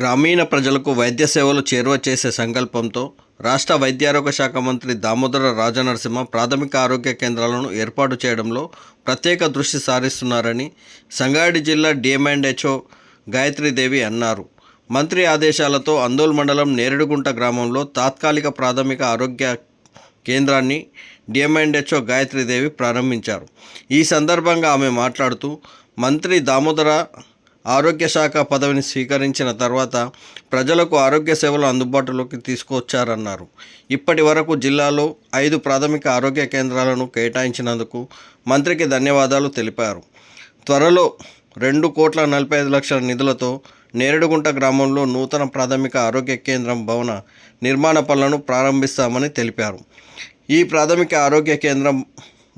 గ్రామీణ ప్రజలకు వైద్య సేవలు చేరువ చేసే సంకల్పంతో రాష్ట్ర వైద్యారోగ్య శాఖ మంత్రి దామోదర రాజనరసింహ ప్రాథమిక ఆరోగ్య కేంద్రాలను ఏర్పాటు చేయడంలో ప్రత్యేక దృష్టి సారిస్తున్నారని సంగారెడ్డి జిల్లా డిఎంఎండ్హెచ్ఓ గాయత్రీదేవి అన్నారు. మంత్రి ఆదేశాలతో అందోల్ మండలం నేరుడుగుంట గ్రామంలో తాత్కాలిక ప్రాథమిక ఆరోగ్య కేంద్రాన్ని డిఎంఎండ్హెచ్ఓ గాయత్రీదేవి ప్రారంభించారు. ఈ సందర్భంగా ఆమె మాట్లాడుతూ మంత్రి దామోదర ఆరోగ్య శాఖ పదవిని స్వీకరించిన తర్వాత ప్రజలకు ఆరోగ్య సేవలు అందుబాటులోకి తీసుకొచ్చారన్నారు. ఇప్పటి వరకు జిల్లాలో ఐదు ప్రాథమిక ఆరోగ్య కేంద్రాలను కేటాయించినందుకు మంత్రికి ధన్యవాదాలు తెలిపారు. త్వరలో రెండు కోట్ల నలభై ఐదు లక్షల నిధులతో నేరేడుగుంట గ్రామంలో నూతన ప్రాథమిక ఆరోగ్య కేంద్రం భవన నిర్మాణ పనులను ప్రారంభిస్తామని తెలిపారు. ఈ ప్రాథమిక ఆరోగ్య కేంద్రం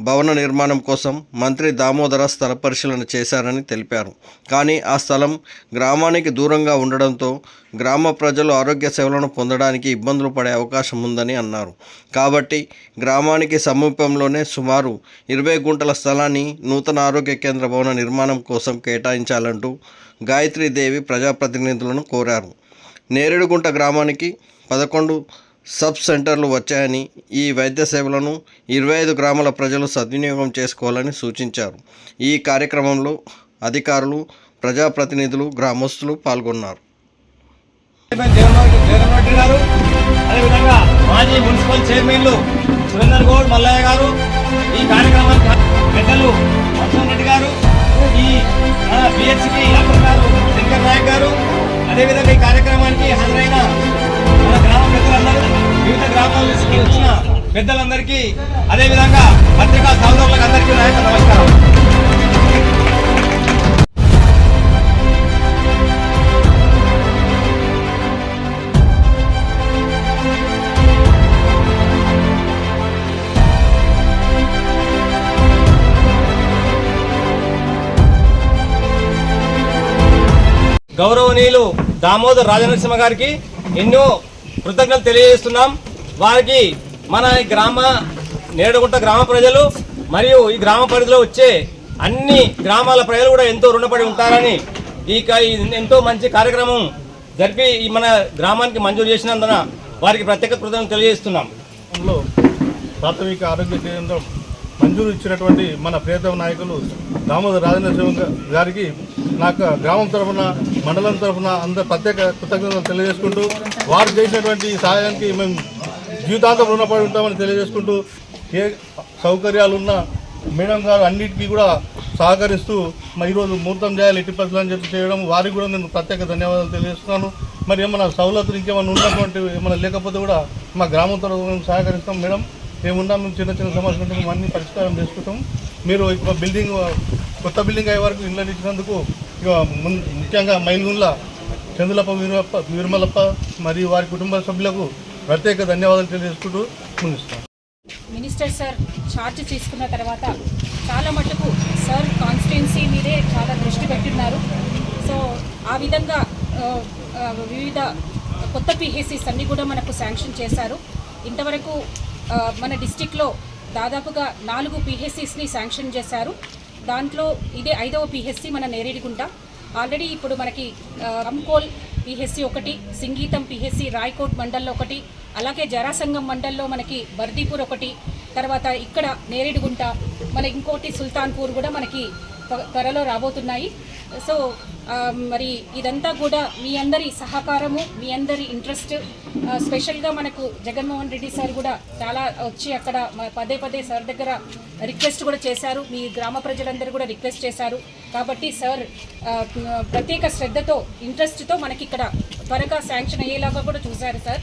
భవన నిర్మాణం కోసం మంత్రి దామోదర స్థల పరిశీలన చేశారని తెలిపారు. కానీ ఆ స్థలం గ్రామానికి దూరంగా ఉండడంతో గ్రామ ప్రజలు ఆరోగ్య సేవలను పొందడానికి ఇబ్బందులు పడే అవకాశం ఉందని అన్నారు. కాబట్టి గ్రామానికి సమీపంలోనే సుమారు ఇరవై గుంటల స్థలాన్ని నూతన ఆరోగ్య కేంద్ర భవన నిర్మాణం కోసం కేటాయించాలంటూ గాయత్రీదేవి ప్రజాప్రతినిధులను కోరారు. నేరేడుగుంట గ్రామానికి పదకొండు సబ్ సెంటర్లు వచ్చాయని ఈ వైద్య సేవలను ఇరవై ఐదు గ్రామాల ప్రజలు సద్వినియోగం చేసుకోవాలని సూచించారు. ఈ కార్యక్రమంలో అధికారులు ప్రజాప్రతినిధులు గ్రామస్తులు పాల్గొన్నారు. అదేవిధంగా మాజీ మున్సిపల్ చైర్మన్లు సురేందర్ గౌడ్ మల్లయ్య గారు ఈ కార్యక్రమానికి పెద్దలు వర్షం రెడ్డి గారు ఈ బిఎస్సికి అప్పర్ గారు శంకర్ నాయక్ గారు. అదేవిధంగా ఈ కార్యక్రమానికి హాజరైన గ్రామాల నుంచి వచ్చిన పెద్దలందరికీ అదేవిధంగా పత్రికా సోదరులకు అందరికీ నాయక నమస్కారం. గౌరవనీయులు దామోదర్ రాజనరసింహ గారికి ఎన్నో కృతజ్ఞతలు తెలియజేస్తున్నాం. వారికి మన ఈ గ్రామ నేడుగుంట గ్రామ ప్రజలు మరియు ఈ గ్రామ పరిధిలో వచ్చే అన్ని గ్రామాల ప్రజలు కూడా ఎంతో రుణపడి ఉంటారని ఈ ఎంతో మంచి కార్యక్రమం జరిపి ఈ మన గ్రామానికి మంజూరు చేసినందున వారికి ప్రత్యేక కృతజ్ఞతలు తెలియజేస్తున్నాం. ప్రాథమిక ఆరోగ్య కేంద్రం మంజూరు ఇచ్చినటువంటి మన ప్రియతమ నాయకులు దామోదర్ రాజనరసింహ గారికి నాకు గ్రామం తరఫున మండలం తరఫున అందరు ప్రత్యేక కృతజ్ఞతలు తెలియజేసుకుంటూ వారు చేసినటువంటి సహాయానికి మేము జీవితాంతం రుణపడి ఉంటామని తెలియజేసుకుంటూ ఏ సౌకర్యాలు ఉన్న మేడం గారు అన్నిటికీ కూడా సహకరిస్తూ మరి ఈరోజు ముహూర్తం చేయాలి ఎట్టి పరిస్థితులు అని చెప్పి చేయడం వారికి కూడా నేను ప్రత్యేక ధన్యవాదాలు తెలియజేస్తున్నాను. మరి ఏమైనా సౌలతులు ఇంకేమైనా ఉన్నటువంటి ఏమైనా లేకపోతే కూడా మా గ్రామం తరఫున మేము సహకరిస్తాం. మేడం ఏమున్నా మేము చిన్న చిన్న సమస్యలు ఉంటే మేము అన్ని పరిష్కారం చేసుకుంటాం. మీరు ఇక బిల్డింగ్ కొత్త బిల్డింగ్ అయ్యే వరకు ఇళ్ళని ఇచ్చినందుకు ఇక ముఖ్యంగా మైలుగుండ్ల చందులప్ప వీరప్ప వీరమలప్ప మరియు వారి కుటుంబ సభ్యులకు ప్రత్యేక ధన్యవాదాలు తెలియజేసుకుంటూ ముగిస్తాం మినిస్టర్ సార్ ఛార్జ్ తీసుకున్న తర్వాత చాలా మటుకు సార్ కాన్స్టిట్యున్సీ మీదే చాలా దృష్టి పెట్టున్నారు. సో ఆ విధంగా వివిధ కొత్త పిహెసిస్ అన్నీ కూడా మనకు శాంక్షన్ చేశారు. ఇంతవరకు మన డిస్టిక్లో దాదాపుగా నాలుగు పిహెసిస్ని శాంక్షన్ చేశారు. దాంట్లో ఇదే ఐదవ పిహెచ్సి మన నేరేడిగుంట. ఆల్రెడీ ఇప్పుడు మనకి రంకోల్ అంకోల్ పిహెచ్సి ఒకటి సింగీతం పిహెచ్సి రాయ్కోట్ మండల్లో ఒకటి అలాగే జరాసంగం మండల్లో మనకి బర్దీపూర్ ఒకటి తర్వాత ఇక్కడ నేరేడుగుంట మన ఇంకోటి సుల్తాన్పూర్ కూడా మనకి త్వ- త్వరలో రాబోతున్నాయి. సో మరి ఇదంతా కూడా మీ అందరి సహకారము మీ అందరి ఇంట్రెస్ట్. స్పెషల్గా మనకు జగన్మోహన్ రెడ్డి సార్ కూడా చాలా వచ్చి అక్కడ పదే పదే సార్ దగ్గర రిక్వెస్ట్ కూడా చేశారు. మీ గ్రామ ప్రజలందరూ కూడా రిక్వెస్ట్ చేశారు. కాబట్టి సార్ ప్రత్యేక శ్రద్ధతో ఇంట్రెస్ట్తో మనకి ఇక్కడ త్వరగా శాంక్షన్ అయ్యేలాగా కూడా చూశారు సార్.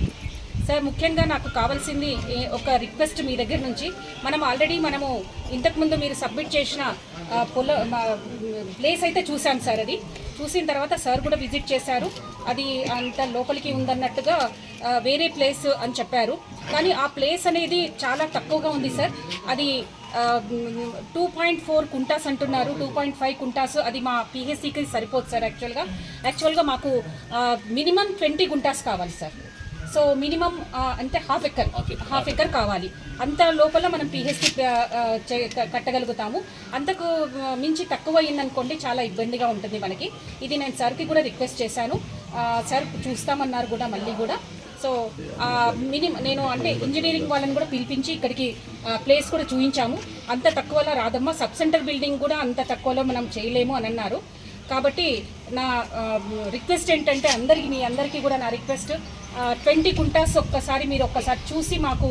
సార్ ముఖ్యంగా నాకు కావాల్సింది ఒక రిక్వెస్ట్ మీ దగ్గర నుంచి. మనం ఆల్రెడీ మనము ఇంతకుముందు మీరు సబ్మిట్ చేసిన పొల మా, ప్లేస్ అయితే చూసాం సార్ అది. చూసిన తర్వాత సార్ కూడా విజిట్ చేశారు. అది అంత లోపలికి ఉందన్నట్టుగా వేరే ప్లేస్ అని చెప్పారు. కానీ ఆ ప్లేస్ అనేది చాలా తక్కువగా ఉంది సార్. అది టూ పాయింట్ ఫోర్ కుంటాస్ అంటున్నారు టూ పాయింట్ ఫైవ్ కుంటాస్. అది మా పిహెచ్సికి సరిపోదు సార్ యాక్చువల్గా. యాక్చువల్గా మాకు మినిమం ట్వంటీ గుంటాస్ కావాలి సార్. సో మినిమం అంటే హాఫ్ ఎకర్. హాఫ్ ఎకర్ కావాలి. అంత లోపల మనం పిహెచ్సి కట్టగలుగుతాము. అంతకు మించి తక్కువ అయిందనుకోండి చాలా ఇబ్బందిగా ఉంటుంది మనకి. ఇది నేను సార్కి కూడా రిక్వెస్ట్ చేశాను. సార్ చూస్తామన్నారు కూడా మళ్ళీ కూడా. సో మినిమం నేను అంటే ఇంజనీరింగ్ వాళ్ళని కూడా పిలిపించి ఇక్కడికి ప్లేస్ కూడా చూపించాము అంత తక్కువలో రాదమ్మా. సబ్ సెంటర్ బిల్డింగ్ కూడా అంత తక్కువలో మనం చేయలేము అని అన్నారు. కాబట్టి నా రిక్వెస్ట్ ఏంటంటే అందరికీ మీ అందరికీ కూడా నా రిక్వెస్ట్. ట్వంటీ కుంటాస్ ఒక్కసారి మీరు ఒక్కసారి చూసి మాకు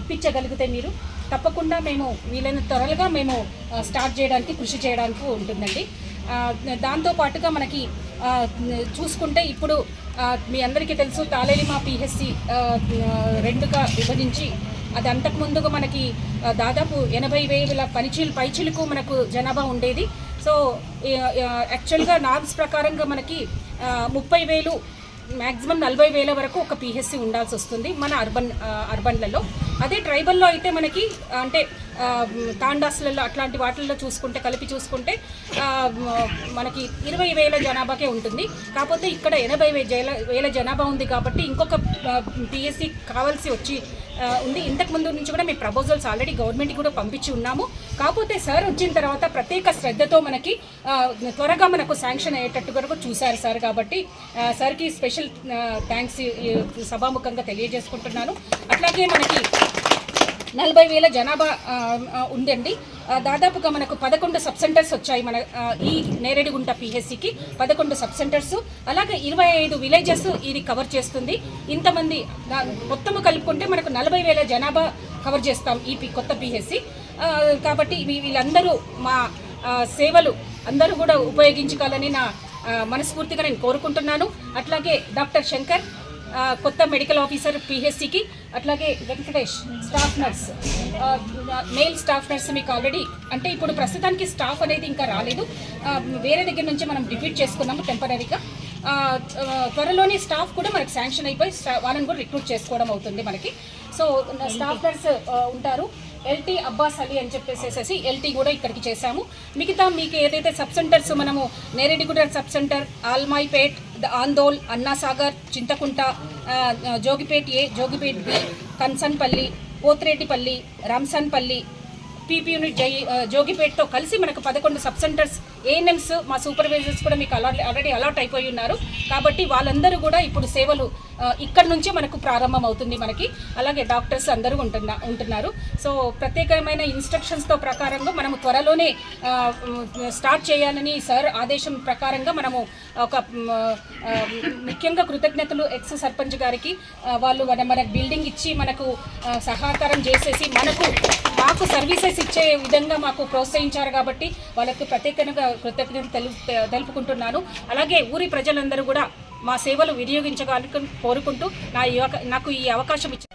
ఇప్పించగలిగితే మీరు. తప్పకుండా మేము వీలైన త్వరలుగా మేము స్టార్ట్ చేయడానికి కృషి చేయడానికి ఉంటుందండి. దాంతోపాటుగా దాంతో పాటుగా మనకి చూసుకుంటే ఇప్పుడు మీ అందరికీ తెలుసు తాలేలిమా పిహెచ్సి రెండుగా విభజించి అది అంతకు ముందుగా మనకి దాదాపు ఎనభై వేల పనిచీలు పైచీలకు మనకు జనాభా ఉండేది. సో యాక్చువల్గా నామ్స్ ప్రకారంగా మనకి ముప్పై వేలు మ్యాక్సిమం నలభై వేల వరకు ఒక పిహెచ్సి ఉండాల్సి వస్తుంది మన అర్బన్ అర్బన్లలో. అదే ట్రైబల్లో అయితే మనకి అంటే తాండాసులలో తాండాస్లలో అట్లాంటి వాటిల్లో చూసుకుంటే కలిపి చూసుకుంటే మనకి ఇరవై వేల జనాభాకే ఉంటుంది. కాకపోతే ఇక్కడ ఎనభై వేల వేల జనాభా ఉంది కాబట్టి ఇంకొక పిఎస్సి కావాల్సి వచ్చి ఉంది. ఇంతకు ముందు నుంచి కూడా మేము ప్రపోజల్స్ ఆల్రెడీ గవర్నమెంట్కి కూడా పంపించి ఉన్నాము. కాకపోతే సార్ వచ్చిన తర్వాత ప్రత్యేక శ్రద్ధతో మనకి త్వరగా మనకు శాంక్షన్ అయ్యేటట్టు కూడా చూశారు సార్ కాబట్టి సార్కి స్పెషల్ థ్యాంక్స్ సభాముఖంగా తెలియజేసుకుంటున్నాను. అట్లాగే మనకి నలభై వేల జనాభా ఉందండి. దాదాపుగా మనకు పదకొండు సబ్ సెంటర్స్ వచ్చాయి మన ఈ నేరేడుగుంట పిహెచ్సికి. పదకొండు సబ్ సెంటర్స్. అలాగే ఇరవై ఐదు విలేజెస్ ఇది కవర్ చేస్తుంది. ఇంతమంది మొత్తము కలుపుకుంటే మనకు నలభై వేల జనాభా కవర్ చేస్తాం ఈ కొత్త పిహెచ్సి. కాబట్టి వీ- వీళ్ళందరూ మా సేవలు అందరూ కూడా ఉపయోగించుకోవాలని నా మనస్ఫూర్తిగా నేను కోరుకుంటున్నాను. అట్లాగే డాక్టర్ శంకర్ కొత్త మెడికల్ ఆఫీసర్ పిహెచ్సికి అట్లాగే Venkatesh staff nurse male staff nurse మీకు ఆల్రెడీ అంటే ఇప్పుడు ప్రస్తుతానికి స్టాఫ్ అనేది ఇంకా రాలేదు. వేరే దగ్గర నుంచి మనం డిప్యూట్ చేసుకున్నాము టెంపరీగా త్వరలోనే స్టాఫ్ కూడా మనకి శాంక్షన్ అయిపోయి స్టా- వాళ్ళని కూడా రిక్రూట్ చేసుకోవడం అవుతుంది మనకి. సో స్టాఫ్ నర్స్ ఉంటారు. ఎల్టీ అబ్బాస్ అలీ అని చెప్పేసేసి ఎల్టీ కూడా ఇక్కడికి చేశాము. మిగతా మీకు ఏదైతే సబ్ సెంటర్స్ మనము Nerediguda sub centre Almaipet Andol Annasagar Chinthakunta Jogipeta Jogipet A Jogipet B Kansanpally Pothireddypally Ramsanpally PP unit జై జోగిపేటతో జోగిపేట్తో కలిసి మనకు పదకొండు సబ్ సెంటర్స్ ఏఎన్ఎంస్ మా సూపర్వైజర్స్ కూడా మీకు అలాట్ ఆల్రెడీ అలాట్ అయిపోయి ఉన్నారు. కాబట్టి వాళ్ళందరూ కూడా ఇప్పుడు సేవలు ఇక్కడ నుంచే మనకు ప్రారంభం అవుతుంది మనకి. అలాగే డాక్టర్స్ అందరూ ఉంటున్నా ఉంటున్నారు. సో ప్రత్యేకమైన ఇన్స్ట్రక్షన్స్తో ప్రకారంగా మనము త్వరలోనే స్టార్ట్ చేయాలని సార్ ఆదేశం ప్రకారంగా మనము ఒక ముఖ్యంగా కృతజ్ఞతలు ఎక్స్ సర్పంచ్ గారికి. వాళ్ళు మన మనకు బిల్డింగ్ ఇచ్చి మనకు సహకారం చేసేసి మనకు మాకు సర్వీసెస్ ఇచ్చే విధంగా మాకు ప్రోత్సహించారు కాబట్టి వాళ్ళకి ప్రత్యేకంగా కృతజ్ఞతలు తెలుపుకుంటున్నాను. అలాగే ఊరి ప్రజలందరూ కూడా మా సేవలు వినియోగించగలని కోరుకుంటూ నా నాకు ఈ అవకాశం ఇచ్చారు